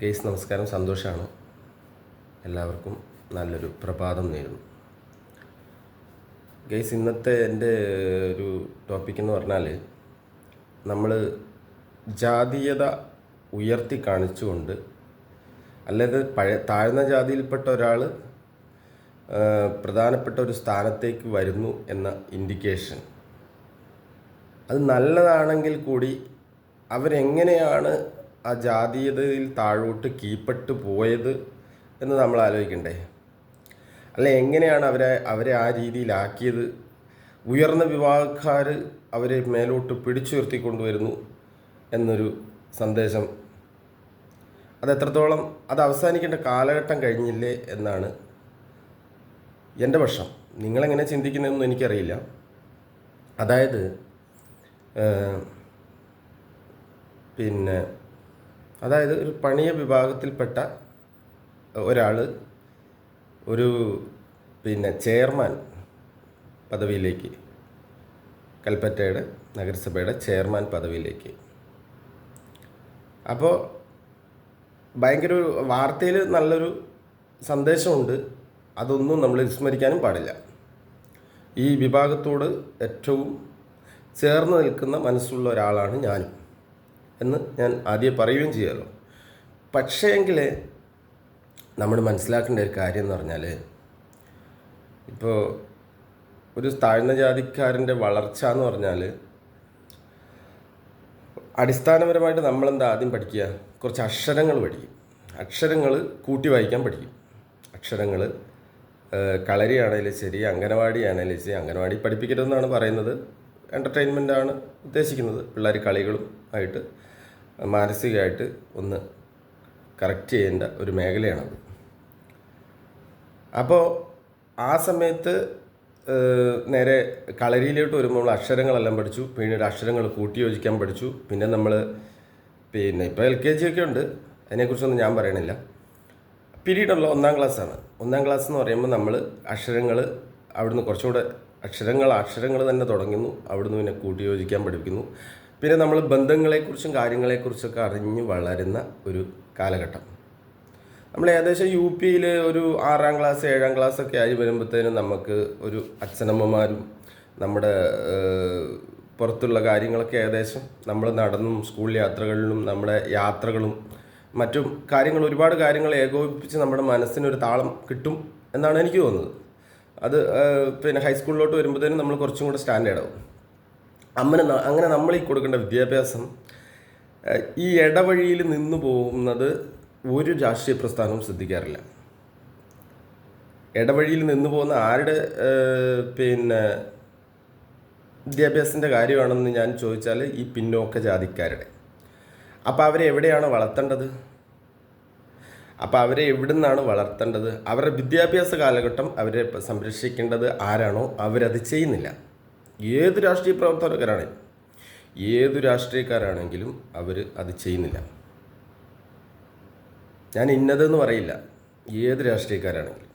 Guys നമസ്കാരം. സന്തോഷമാണ് എല്ലാവർക്കും നല്ലൊരു പ്രഭാതം നേരുന്നു. ഗെയ്സ് ഇന്നത്തെ എന്റെ ഒരു ടോപ്പിക് എന്ന് പറഞ്ഞാൽ നമ്മൾ ജാതീയത ഉയർത്തി കാണിച്ചുകൊണ്ട് അല്ലാതെ പഴയ താഴ്ന്ന ജാതിയിൽപ്പെട്ട ഒരാൾ പ്രധാനപ്പെട്ട ഒരു സ്ഥാനത്തേക്ക് വരുന്നു എന്ന ഇൻഡിക്കേഷൻ അത് നല്ലതാണെങ്കിൽ കൂടി അവരെങ്ങനെയാണ് ആ ജാതീയതയിൽ താഴോട്ട് കീപ്പെട്ട് പോയത് എന്ന് നമ്മൾ ആലോചിക്കണ്ടേ? അല്ല എങ്ങനെയാണ് അവരെ അവരെ ആ രീതിയിലാക്കിയത്? ഉയർന്ന വിഭാഗക്കാർ അവരെ മേലോട്ട് പിടിച്ചുയർത്തി കൊണ്ടുവരുന്നു എന്നൊരു സന്ദേശം. അത് എത്രത്തോളം അത് അവസാനിക്കേണ്ട കാലഘട്ടം കഴിഞ്ഞില്ലേ എന്നാണ് എന്റെ പക്ഷം. നിങ്ങളെങ്ങനെ ചിന്തിക്കുന്നതെന്നും എനിക്കറിയില്ല. അതായത് പിന്നെ അതായത് ഒരു പണിയ വിഭാഗത്തിൽപ്പെട്ട ഒരാൾ ഒരു പിന്നെ ചെയർമാൻ പദവിയിലേക്ക് കൽപ്പറ്റയുടെ നഗരസഭയുടെ ചെയർമാൻ പദവിയിലേക്ക്. അപ്പോൾ ഭയങ്കര ഒരു വാർത്തയിൽ നല്ലൊരു സന്ദേശമുണ്ട്. അതൊന്നും നമ്മൾ വിസ്മരിക്കാനും പാടില്ല. ഈ വിഭാഗത്തോട് ഏറ്റവും ചേർന്ന് നിൽക്കുന്ന മനസ്സുള്ള ഒരാളാണ് ഞാനും. എന്ന് ഞാൻ ആദ്യം പറയുകയും ചെയ്യാമല്ലോ പക്ഷേ എങ്കിൽ നമ്മൾ മനസ്സിലാക്കേണ്ട ഒരു കാര്യം എന്ന് പറഞ്ഞാൽ ഇപ്പോൾ ഒരു താഴ്ന്ന ജാതിക്കാരന്റെ വളർച്ച എന്ന് പറഞ്ഞാൽ അടിസ്ഥാനപരമായിട്ട് നമ്മളെന്താ ആദ്യം പഠിക്കുക? കുറച്ച് അക്ഷരങ്ങൾ പഠിക്കും. അക്ഷരങ്ങൾ കൂട്ടി വായിക്കാൻ പഠിക്കും. അക്ഷരങ്ങൾ കളരിയാണേലും ശരി അംഗനവാടി ആണേലും ശരി അംഗനവാടി പഠിപ്പിക്കരുതെന്നാണ് പറയുന്നത്. എന്റർടൈൻമെന്റ് ആണ് ഉദ്ദേശിക്കുന്നത്. പിള്ളേർ കളികളും ആയിട്ട് മാനസികമായിട്ട് ഒന്ന് കറക്റ്റ് ചെയ്യേണ്ട ഒരു മേഖലയാണത്. അപ്പോൾ ആ സമയത്ത് നേരെ കളരിയിലോട്ട് വരുമ്പോൾ നമ്മൾ അക്ഷരങ്ങളെല്ലാം പഠിച്ചു. പിന്നീട് അക്ഷരങ്ങൾ കൂട്ടി യോജിക്കാൻ പഠിച്ചു. പിന്നെ നമ്മൾ പിന്നെ ഇപ്പോൾ എൽ കെ ജി ഒക്കെ ഉണ്ട്. അതിനെക്കുറിച്ചൊന്നും ഞാൻ പറയണില്ല. പിരീഡുള്ള ഒന്നാം ക്ലാസ്സാണ്. ഒന്നാം ക്ലാസ് എന്ന് പറയുമ്പോൾ നമ്മൾ അക്ഷരങ്ങൾ അവിടുന്ന് കുറച്ചുകൂടെ അക്ഷരങ്ങൾ അക്ഷരങ്ങൾ തന്നെ തുടങ്ങുന്നു. അവിടുന്ന് പിന്നെ കൂട്ടിയോജിക്കാൻ പഠിപ്പിക്കുന്നു. പിന്നെ നമ്മൾ ബന്ധങ്ങളെക്കുറിച്ചും കാര്യങ്ങളെക്കുറിച്ചൊക്കെ അറിഞ്ഞ് വളരുന്ന ഒരു കാലഘട്ടം. നമ്മൾ ഏകദേശം യു പിയിൽ ഒരു ആറാം ക്ലാസ് ഏഴാം ക്ലാസ് ഒക്കെ ആയി വരുമ്പോഴത്തേനും നമുക്ക് ഒരു അച്ഛനമ്മമാരും നമ്മുടെ പുറത്തുള്ള കാര്യങ്ങളൊക്കെ ഏകദേശം നമ്മൾ നടന്നും സ്കൂൾ യാത്രകളിലും നമ്മുടെ യാത്രകളും മറ്റും കാര്യങ്ങൾ ഒരുപാട് കാര്യങ്ങൾ ഏകോപിപ്പിച്ച് നമ്മുടെ മനസ്സിനൊരു താളം കിട്ടും എന്നാണ് എനിക്ക് തോന്നുന്നത്. അത് പിന്നെ ഹൈസ്കൂളിലോട്ട് വരുമ്പോഴത്തേനും നമ്മൾ കുറച്ചും കൂടെ സ്റ്റാൻഡേർഡ് ആവും അങ്ങനെ ന- അങ്ങനെ നമ്മൾ ഈ കൊടുക്കേണ്ട വിദ്യാഭ്യാസം ഈ ഇടവഴിയിൽ നിന്നു പോകുന്നത് ഒരു രാഷ്ട്രീയ പ്രസ്ഥാനവും ശ്രദ്ധിക്കാറില്ല. ഇടവഴിയിൽ നിന്ന് പോകുന്ന ആരുടെ പിന്നെ വിദ്യാഭ്യാസത്തിന്റെ കാര്യമാണെന്ന് ഞാൻ ചോദിച്ചാൽ ഈ പിന്നോക്ക ജാതിക്കാരുടെ. അപ്പോൾ അവരെ എവിടെയാണ് വളർത്തേണ്ടത്? അപ്പോൾ അവരെ എവിടെ നിന്നാണ് വളർത്തേണ്ടത്? അവരുടെ വിദ്യാഭ്യാസ കാലഘട്ടം അവരെ സംരക്ഷിക്കേണ്ടത് ആരാണോ അവരത് ചെയ്യുന്നില്ല. ഏത് രാഷ്ട്രീയ പ്രവർത്തകരാണെങ്കിലും ഏത് രാഷ്ട്രീയക്കാരാണെങ്കിലും അവർ അത് ചെയ്യുന്നില്ല. ഞാൻ ഇന്നതെന്ന് പറയില്ല. ഏത് രാഷ്ട്രീയക്കാരാണെങ്കിലും.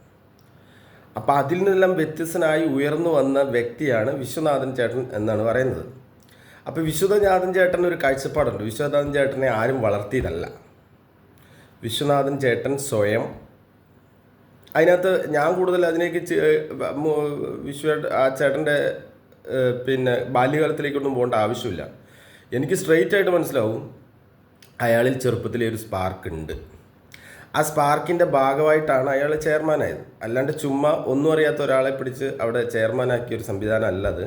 അപ്പോൾ അതിൽ നിന്നെല്ലാം വ്യത്യസ്തനായി ഉയർന്നു വന്ന വ്യക്തിയാണ് വിശ്വനാഥൻ ചേട്ടൻ എന്നാണ് പറയുന്നത്. അപ്പോൾ വിശ്വനാഥൻ ചേട്ടൻ ഒരു കാഴ്ചപ്പാടുണ്ട്. വിശ്വനാഥൻ ചേട്ടനെ ആരും വളർത്തിയതല്ല. വിശ്വനാഥൻ ചേട്ടൻ സ്വയം അതിനകത്ത് ഞാൻ കൂടുതൽ അതിനേക്ക് വിശ്വ ആ ചേട്ടന്റെ പിന്നെ ബാല്യകാലത്തിലേക്കൊന്നും പോകേണ്ട ആവശ്യമില്ല. എനിക്ക് സ്ട്രെയിറ്റ് ആയിട്ട് മനസ്സിലാവും അയാളിൽ ചെറുപ്പത്തിലെ ഒരു സ്പാർക്ക് ഉണ്ട്. ആ സ്പാർക്കിന്റെ ഭാഗമായിട്ടാണ് അയാൾ ചെയർമാനായത് അല്ലാണ്ട് ചുമ്മാ ഒന്നും അറിയാത്ത ഒരാളെ പിടിച്ച് അവിടെ ചെയർമാനാക്കിയ ഒരു സംവിധാനം അല്ല അത്.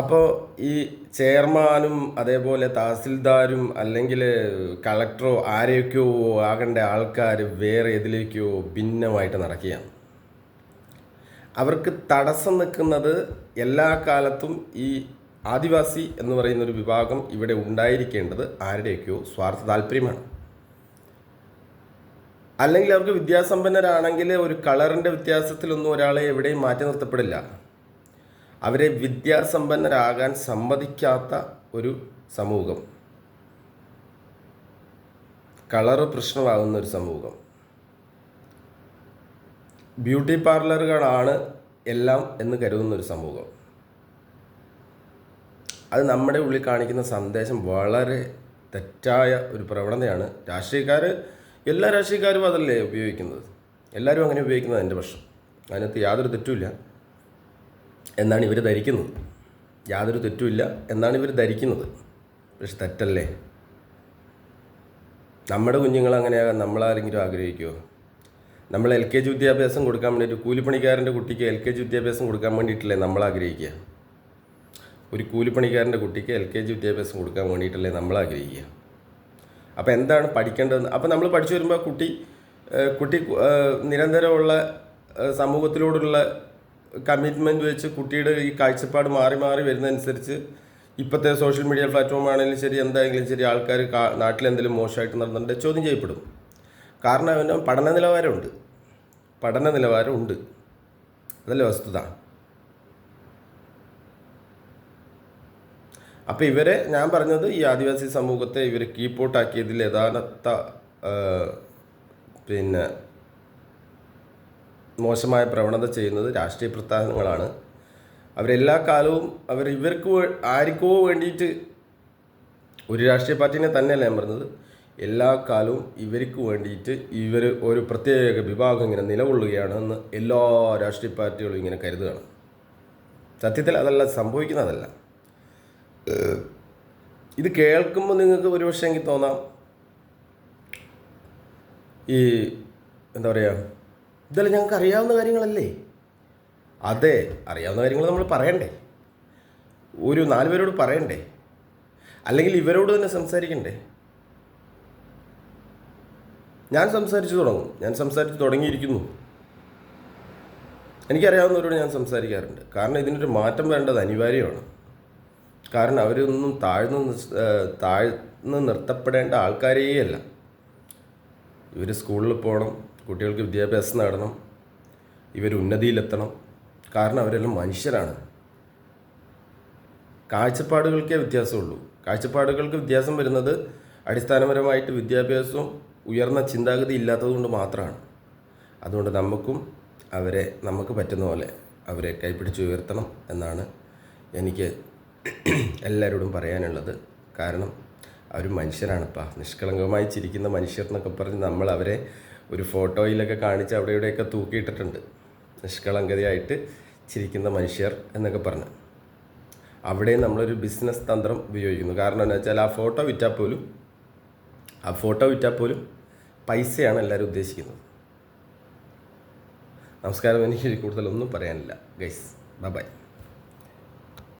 അപ്പോൾ ഈ ചെയർമാനും അതേപോലെ തഹസിൽദാരും അല്ലെങ്കിൽ കളക്ടറോ ആരെയൊക്കെയോ ആകേണ്ട ആൾക്കാർ വേറെ ഏതിലേക്കോ ഭിന്നമായിട്ട് നടക്കുകയാണ്. അവർക്ക് തടസ്സം നിൽക്കുന്നത് എല്ലാ കാലത്തും ഈ ആദിവാസി എന്ന് പറയുന്ന ഒരു വിഭാഗം ഇവിടെ ഉണ്ടായിരിക്കേണ്ടത് ആരുടെയൊക്കെയോ സ്വാർത്ഥ താല്പര്യമാണ്. അല്ലെങ്കിൽ അവർക്ക് വിദ്യാസമ്പന്നരാണെങ്കിൽ ഒരു കളറിന്റെ വ്യത്യാസത്തിലൊന്നും ഒരാളെ എവിടെയും മാറ്റി നിർത്തപ്പെടില്ല. അവരെ വിദ്യാസമ്പന്നരാകാൻ സമ്മതിക്കാത്ത ഒരു സമൂഹം. കളറ് പ്രശ്നമാകുന്ന ഒരു സമൂഹം. ബ്യൂട്ടി പാർലറുകളാണ് എല്ലാം എന്ന് കരുതുന്ന ഒരു സമൂഹം. അത് നമ്മുടെ ഉള്ളിൽ കാണിക്കുന്ന സന്ദേശം വളരെ തെറ്റായ ഒരു പ്രവണതയാണ്. രാഷ്ട്രീയക്കാർ എല്ലാ രാഷ്ട്രീയക്കാരും അതല്ലേ ഉപയോഗിക്കുന്നത്. എല്ലാവരും അങ്ങനെ ഉപയോഗിക്കുന്നത് എന്റെ പക്ഷം അതിനകത്ത് യാതൊരു തെറ്റുമില്ല എന്നാണ് ഇവർ ധരിക്കുന്നത്. യാതൊരു തെറ്റുമില്ല എന്നാണ് ഇവർ ധരിക്കുന്നത്. പക്ഷെ തെറ്റല്ലേ? നമ്മുടെ കുഞ്ഞുങ്ങൾ അങ്ങനെയാകാൻ നമ്മളാരെങ്കിലും ആഗ്രഹിക്കുമോ നമ്മൾ എൽ കെ ജി വിദ്യാഭ്യാസം കൊടുക്കാൻ വേണ്ടിയിട്ട് കൂലിപ്പണിക്കാരന്റെ കുട്ടിക്ക് എൽ കെ ജി വിദ്യാഭ്യാസം കൊടുക്കാൻ വേണ്ടിയിട്ടല്ലേ നമ്മൾ ആഗ്രഹിക്കുക? ഒരു കൂലിപ്പണിക്കാരന്റെ കുട്ടിക്ക് എൽ കെ ജി വിദ്യാഭ്യാസം കൊടുക്കാൻ വേണ്ടിയിട്ടല്ലേ നമ്മൾ ആഗ്രഹിക്കുക? അപ്പോൾ എന്താണ് പഠിക്കേണ്ടതെന്ന്? അപ്പോൾ നമ്മൾ പഠിച്ചു വരുമ്പോൾ കുട്ടി കുട്ടി നിരന്തരമുള്ള സമൂഹത്തിലോടുള്ള കമ്മിറ്റ്മെന്റ് വെച്ച് കുട്ടിയുടെ ഈ കാഴ്ചപ്പാട് മാറി മാറി വരുന്നതനുസരിച്ച് ഇപ്പോഴത്തെ സോഷ്യൽ മീഡിയ പ്ലാറ്റ്ഫോം ആണെങ്കിലും ശരി എന്തായെങ്കിലും ശരി ആൾക്കാർ നാട്ടിലെന്തെങ്കിലും മോശമായിട്ട് നടന്നിട്ടുണ്ടെങ്കിൽ ചോദ്യം ചെയ്യപ്പെടും. കാരണം അവന് പഠന നിലവാരമുണ്ട്. പഠന നിലവാരമുണ്ട്. അതല്ലേ വസ്തുത. അപ്പോൾ ഇവരെ ഞാൻ പറഞ്ഞത് ഈ ആദിവാസി സമൂഹത്തെ ഇവർ കീപ്പോട്ടാക്കിയതിൽ യഥാർത്ഥ പിന്നെ മോശമായ പ്രവണത ചെയ്യുന്നത് രാഷ്ട്രീയ പ്രസ്ഥാനങ്ങളാണ്. അവരെല്ലാ കാലവും അവർ ഇവർക്ക് ആർക്കോ വേണ്ടിയിട്ട് ഒരു രാഷ്ട്രീയ പാർട്ടീനെ തന്നെയല്ല ഞാൻ പറഞ്ഞത്? എല്ലാ കാലവും ഇവർക്ക് വേണ്ടിയിട്ട് ഇവർ ഒരു പ്രത്യേക വിഭാഗം ഇങ്ങനെ നിലകൊള്ളുകയാണെന്ന് എല്ലാ രാഷ്ട്രീയ പാർട്ടികളും ഇങ്ങനെ കരുതുകയാണ്. സത്യത്തിൽ അതല്ല സംഭവിക്കുന്നതല്ല. ഇത് കേൾക്കുമ്പോൾ നിങ്ങൾക്ക് ഒരുപക്ഷെ എനിക്ക് തോന്നാം ഈ എന്താ പറയുക ഇതെല്ലാം ഞങ്ങൾക്ക് അറിയാവുന്ന കാര്യങ്ങളല്ലേ? അതെ അറിയാവുന്ന കാര്യങ്ങൾ നമ്മൾ പറയണ്ടേ? ഒരു നാല് പേരോട് പറയണ്ടേ? അല്ലെങ്കിൽ ഇവരോട് തന്നെ സംസാരിക്കണ്ടേ? ഞാൻ സംസാരിച്ചു തുടങ്ങും. ഞാൻ സംസാരിച്ച് തുടങ്ങിയിരിക്കുന്നു. എനിക്കറിയാവുന്നവരോട് ഞാൻ സംസാരിക്കാറുണ്ട്. കാരണം ഇതിനൊരു മാറ്റം വേണ്ടത് അനിവാര്യമാണ്. കാരണം അവരൊന്നും താഴ്ന്നു താഴ്ന്ന് നിർത്തപ്പെടേണ്ട ആൾക്കാരേയല്ല. ഇവർ സ്കൂളിൽ പോകണം കുട്ടികൾക്ക് വിദ്യാഭ്യാസം നേടണം ഇവർ ഉന്നതിയിലെത്തണം. കാരണം അവരെല്ലാം മനുഷ്യരാണ്. കാഴ്ചപ്പാടുകൾക്കേ വ്യത്യാസമുള്ളൂ. കാഴ്ചപ്പാടുകൾക്ക് വ്യത്യാസം വരുന്നത് അടിസ്ഥാനപരമായിട്ട് വിദ്യാഭ്യാസവും ഉയർന്ന ചിന്താഗതി ഇല്ലാത്തതുകൊണ്ട് മാത്രമാണ്. അതുകൊണ്ട് നമുക്കും അവരെ നമുക്ക് പറ്റുന്ന പോലെ അവരെ കൈപ്പിടിച്ച് ഉയർത്തണം എന്നാണ് എനിക്ക് എല്ലാവരോടും പറയാനുള്ളത്. കാരണം അവർ മനുഷ്യരാണിപ്പാ. നിഷ്കളങ്കമായി ചിരിക്കുന്ന മനുഷ്യർ എന്നൊക്കെ പറഞ്ഞ് നമ്മൾ അവരെ ഒരു ഫോട്ടോയിലൊക്കെ കാണിച്ച് അവിടെ ഇവിടെയൊക്കെ തൂക്കിയിട്ടിട്ടുണ്ട്. നിഷ്കളങ്കതയായിട്ട് ചിരിക്കുന്ന മനുഷ്യർ എന്നൊക്കെ പറഞ്ഞ്. അവിടെ നമ്മളൊരു ബിസിനസ് തന്ത്രം ഉപയോഗിക്കുന്നു. കാരണം എന്താ വെച്ചാൽ ആ ഫോട്ടോ വിറ്റാൽ പോലും ആ ഫോട്ടോ വിറ്റാൽ പോലും പൈസയാണ് എല്ലാവരും ഉദ്ദേശിക്കുന്നത്. നമസ്കാരം. എനിക്ക് കൂടുതലൊന്നും പറയാനില്ല. Guys bye.